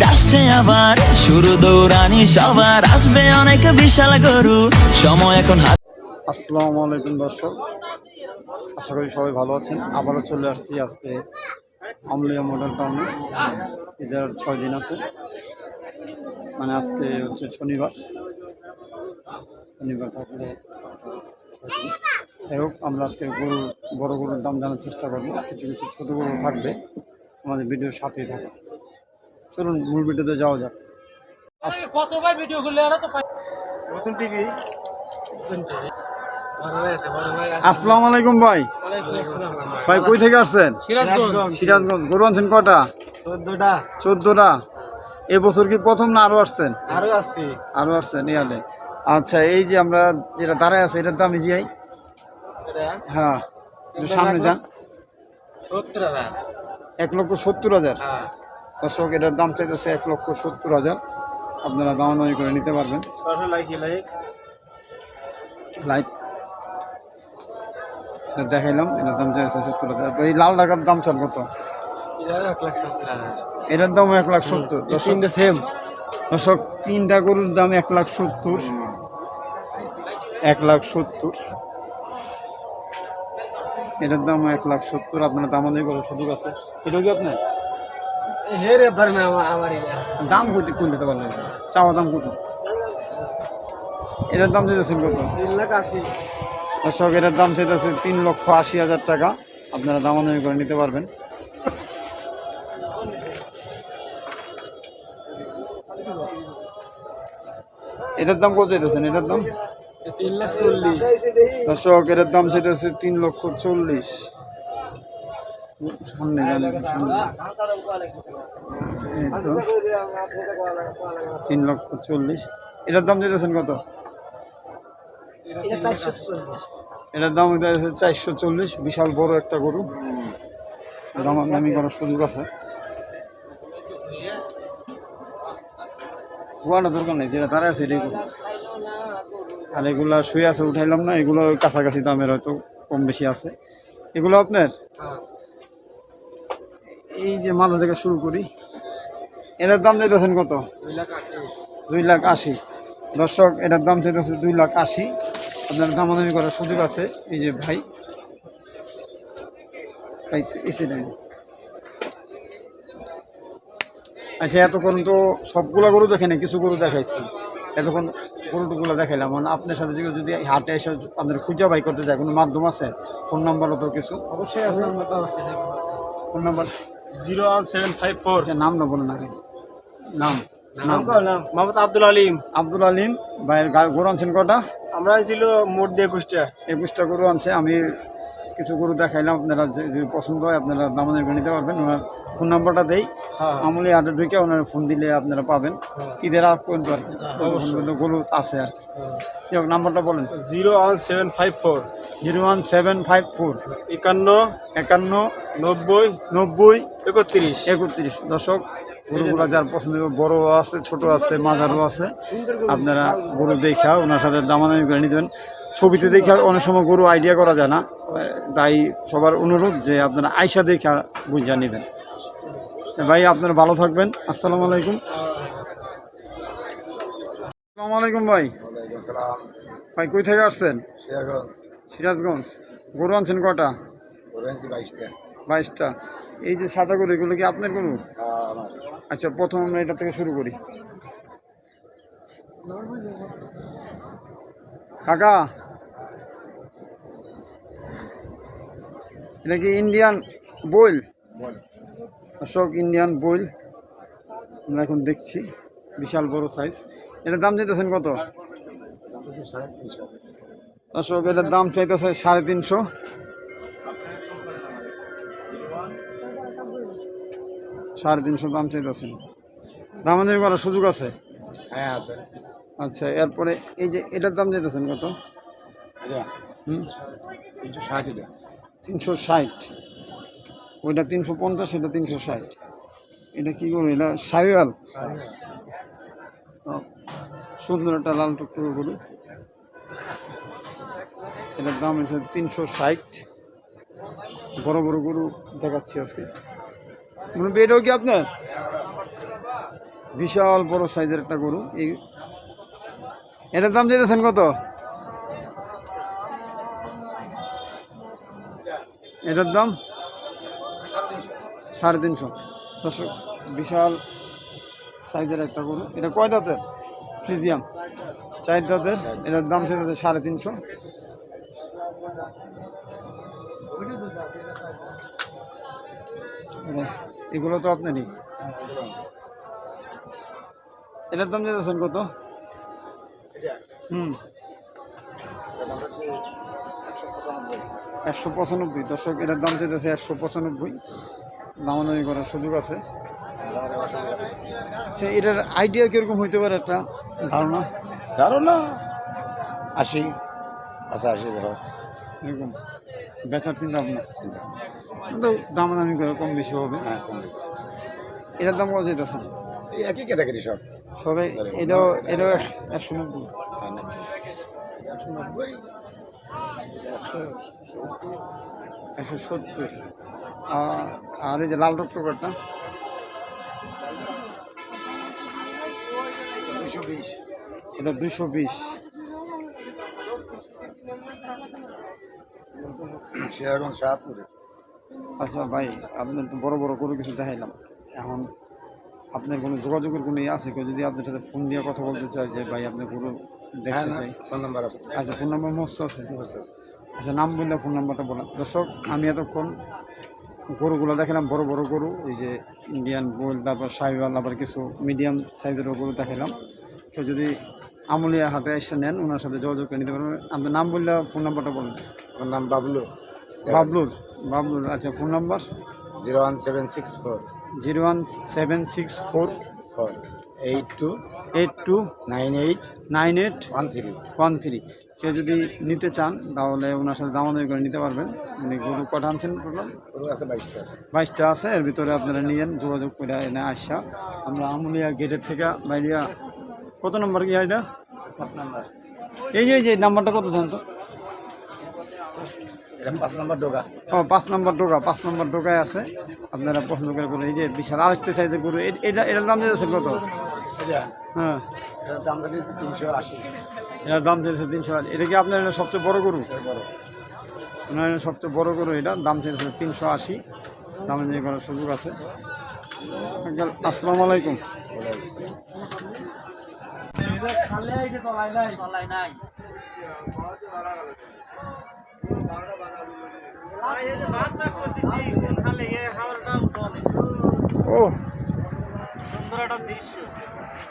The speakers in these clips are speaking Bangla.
ঈদ আসছে আবার। শুরু দৌড়ানি সবার। আসবে অনেক বিশাল গরু। সময় এখন হাত আসসালামু আলাইকুম দর্শক। আশা করি সবাই ভালো আছেন। আবারও চলে আসছি আজকে আমলিয়া মডেল টাউনে ঈদের ছয় দিন আছে। মানে আজকে হচ্ছে শনিবার। শনিবার থাকলে যাই হোক, আমরা আজকে গরু, বড় গরুর দাম জানার চেষ্টা করব। কিছু কিছু ছোটো গরু থাকবে। আমাদের ভিডিওর সাথেই থাকা চলুন মূল ভিডিওতে যাওয়া যাক। কতবার ভিডিও করলে তো নতুন টিভি আসসালামু আলাইকুম ভাই। ভাই কই থেকে আসছেন? সিরাজগঞ্জ। সিরাজগঞ্জ। গরু আনছেন কটা চোদ্দটা। চোদ্দটা। এবছর কি প্রথম না আরও আসছেন? আরও আসছি। আরও আসছেন ইয়ালে। আচ্ছা এই যে আমরা যেটা দাঁড়ায় আছে এটার দাম এটা? হ্যাঁ সামনে যান। সত্তর হাজার। এক লক্ষ সত্তর হাজার। হ্যাঁ। দর্শক এটার দাম চাইতেছে এক লক্ষ সত্তর হাজার। আপনারা দামাদামি করে নিতে পারবেন। লাইক এটা দেখাইলাম এটার দাম চাইছে সত্তর হাজার। এই লাল টাকার দাম চাল কত? এটার দাম এক লাখ সত্তর। তিনটে সেম দর্শক তিনটা গরুর দাম এক লাখ সত্তর। এক লাখ সত্তর। এটার দাম এক লাখ সত্তর। আপনার দাম অনুযায়ী করার সুযোগ আছে। এটা কি আপনার? হে রে ধরে আমার দাম কত কোন দিতে পারলেন? চাওয়া দাম কত? এটার দাম চাইতেছেন কত? তিন লাখ আশি। দর্শক এটার দাম চাইতেছে তিন লক্ষ আশি হাজার টাকা। আপনারা দাম অনুযায়ী করে নিতে পারবেন। এটার দাম কত চাইতেছেন? এটার দাম? তিন লাখ চল্লিশ। দর্শক এটার দাম চাইতেছে তিন লক্ষ চল্লিশ। সামনে তিন লক্ষ চল্লিশ। এটার দাম চাইতেছেন কত? এটার দাম চাইতেছে চারশো চল্লিশ। বিশাল বড় একটা গরু। দাম করার সুযোগ আছে। গোয়ানো দরকার নেই, যেটা তারা আছে এটাই। আর এগুলা শুয়ে আছে, উঠাইলাম না, এগুলো কাছাকাছি দামের হয়তো কম বেশি আছে। এগুলো আপনার? এই যে মাথা থেকে শুরু করি। এটার দাম চাইতেছেন কত? দুই লাখ আশি। দর্শক এটার দাম চাইতেছে দুই লাখ আশি। আপনার দাম দামাদামি করার সুযোগ আছে। এই যে ভাই। ভাই এসে নেন। আচ্ছা এতক্ষণ তো সবগুলো গরু দেখেনি কিছু গরু দেখাইছি। এতক্ষণ গরু টুকুলা দেখাইলাম। মানে আপনার সাথে যদি যদি হাটে এসে আপনার খুঁজা বাই করতে যায় কোনো মাধ্যম আছে? ফোন নাম্বারও তো কিছু? অবশ্যই আছে অবশ্যই phone number zero one seven five four. আচ্ছা নাম না বলুন আগে। নাম। নাম নাম। মোহাম্মদ আব্দুল আলিম। আব্দুল আলিম ভাইয়ের গা- গরু আনছেন কটা? আমরা ছিল মোট দিয়ে একুশটা। একুশটা গরু আনছে আমি কিছু গরু দেখাইলাম আপনারা যদি পছন্দ হয় আপনারা দামাদামি করে নিতে পারবেন। ওনার ফোন নাম্বারটা দেই। হ্যাঁ। আমলি আটে ঢুকে ওনার ফোন দিলে আপনারা পাবেন। ঈদের আগ পর্যন্ত আর কি। গরু আছে আর কি। নাম্বারটা বলেন। Zero one seven five four. Zero one seven five four. একান্ন একান্ন নব্বই নব্বই একত্রিশ। একত্রিশ। দশক গরুগুলো যার পছন্দ বড় আছে ছোট আছে মাঝারও আছে আপনারা গরু দেখা ওনার সাথে দামাদামি করে নিতেন ছবিতে দেখা অনেক সময় গরু আইডিয়া করা যায় না তাই সবার অনুরোধ যে আপনারা আয়সা দেখা বুঝা নেবেন। ভাই আপনারা ভালো থাকবেন। আসসালামু আলাইকুম। আসসালামু আলাইকুম ভাই। ভাই কই থেকে আসছেন? সিরাজগঞ্জ গরু আনছেন কটা? বাইশটা। এই যে সাদা গরু এগুলো কি আপনার গরু? আচ্ছা প্রথম আমরা এটা থেকে শুরু করি। কাকা এটা কি ইন্ডিয়ান বইল? অশোক ইন্ডিয়ান বইল। আমরা এখন দেখছি বিশাল বড় সাইজ এটার দাম চাইতেছেন কত? অশোক এটার দাম চাইতেছে সাড়ে তিনশো। সাড়ে তিনশো দাম চাইতেছেন দামাদামি করার সুযোগ আছে? হ্যাঁ আছে। আচ্ছা এরপরে এই যে এটার দাম চাইতেছেন কত? তিনশো ষাট এটা। তিনশো ষাট। ওইটা তিনশো পঞ্চাশ এটা তিনশো ষাট। এটা কী করব এটা সাইওয়াল? সুন্দর একটা লাল টুকটুকে গরু। এটার দাম হচ্ছে তিনশো ষাট। বড় বড় গরু দেখাচ্ছি আজকে। মানে এটাও কি আপনার? বিশাল বড় সাইজের একটা গরু। এই এটার দাম জেনেছেন কত? এটার দাম? সাড়ে তিনশো। দর্শক, বিশাল সাইজের একটা গরু। এটা কয় দাঁতের? ফ্রিজিয়াম। চার দাঁতের। এটার দাম চেয়েছে সাড়ে তিনশো। এগুলো তো আপনারই এটার দাম চেয়েছেন কত? হুম। একশো পঁচানব্বই। দর্শক এটার দাম চেয়েছে একশো পঁচানব্বই। দামাদামি করার সুযোগ আছে। আচ্ছা এটার আইডিয়া কীরকম হইতে পারে একটা ধারণা? ধারণা? আশি। আচ্ছা আশি এরকম। বেচার চিন্তা ভাবনা। কিন্তু দামাদামি করে কম বেশি হবে। হ্যাঁ কম বেশি। এটার দাম কত এই একই ক্যাটাগরি সব। সবাই এটাও এটাও একশো একশো নব্বই। একশো নব্বই একশো সত্তর। আর এই যে লাল বিশ। এটা দুশো বিশ। আচ্ছা ভাই আপনার তো বড় বড় গরু কিছু দেখাইলাম। এখন আপনার কোনো যোগাযোগের কোনো ইয়ে আছে কেউ যদি আপনার সাথে ফোন দিয়ে কথা বলতে চাই যে ভাই আপনার গরু হ্যাঁ দেখতে চাই ফোন নাম্বার আছে। আচ্ছা ফোন নাম্বার মস্ত আছে। আচ্ছা নাম বললে ফোন নাম্বারটা বলেন। দর্শক আমি এতক্ষণ গরুগুলো দেখালাম বড় বড় গরু এই যে ইন্ডিয়ান বোল তারপর সাহিওয়াল আবার কিছু মিডিয়াম সাইজেরও গরু দেখালাম কেউ যদি আমলিয়া হাটে এসে নেন ওনার সাথে যোগাযোগ করে নিতে পারবেন। আপনার নাম বললে ফোন নাম্বারটা বলেন। আমার নাম বাবলু। বাবলুর বাবলুর আচ্ছা phone number zero one seven six four. Zero one seven six four. Four. Eight two. Eight two. Nine eight. Nine eight. One three. One three. কেউ যদি নিতে চান তাহলে ওনার সাথে দামাদামি করে নিতে পারবেন। উনি গরু কটা আনছেন টোটাল? গরু আছে বাইশটা আছে। বাইশটা আছে এর ভিতরে আপনারা নিয়েন যোগাযোগ করে এনে আসা। আমরা আমুলিয়া গেটের থেকে বাইরিয়া কত নম্বর কি এটা পাঁচ নাম্বার। এই যে নাম্বারটা কত দেন তো? এটা পাঁচ নাম্বার ডোকা ও পাঁচ নম্বর ডোকা পাঁচ নম্বর ডোকায় আছে। আপনারা পছন্দ করে করে এই যে বিশাল আরেকটা সাইজের গরু এটা এটার দাম দিয়েছে কত? হ্যাঁ। এটার দাম থাকে তিনশো আশি। এটার দাম দিয়েছে তিনশো আশি। এটা কি আপনার সবচেয়ে বড় গরু? বড়। ওনার সবচেয়ে বড় গরু এটা। দাম চেয়েছে তিনশো আশি। দাম নিয়ে করার সুযোগ আছে। আসসালামু আলাইকুম। খালে চলাই নাই চলাই নাই। ও। সুন্দর একটা দৃশ্য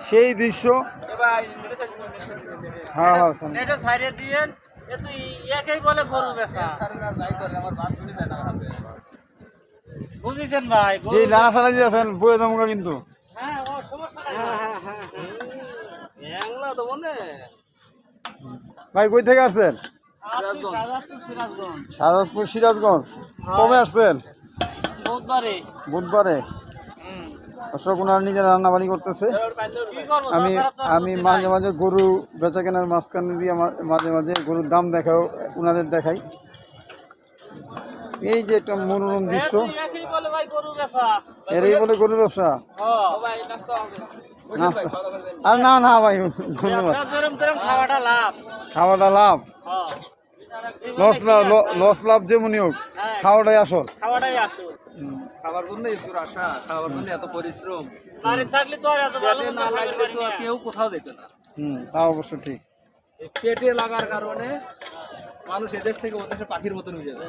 সেই দৃশ্য। হ্যাঁ হ্যাঁ। সাইডে দিয়ে তুই একেই বলে গরু বেচা বুঝেছেন ভাই যে জানা দমকা কিন্তু হ্যাঁ ও ভাই কই থেকে আসছেন? আপনি সিরাজগঞ্জ। সিরাজগঞ্জ। কবে আসছেন? বুধবারে। বুধবারে। অশোক ওনারা নিজের রান্না বাড়ি করতেছে আমি আমি মাঝে মাঝে গরু বেচা কেনার মাঝখানে দিয়ে মাঝে মাঝে গরুর দাম দেখাও ওনাদের দেখাই। এই যে একটা মনোরম দৃশ্য। বলে গরু এরই বলে গরুর ব্যবসা আর না না ভাই ধন্যবাদ। খাওয়াটা লাভ। খাওয়াটা লাভ। লস লাভ লস লাভ যেমনই হোক হ্যাঁ। খাওয়াটাই আসল। খাওয়াটাই আসো খাবার জন্যই তোর আশা খাবার জন্য এত পরিশ্রম। থাকলে তো আর এত ভালো না লাগলে তো আর কেউ কোথাও যেত না। হুম তা অবশ্য ঠিক। এই পেটে লাগার কারণে মানুষ এদেশ থেকে ওদেশে পাখির মতন হয়ে যাবে।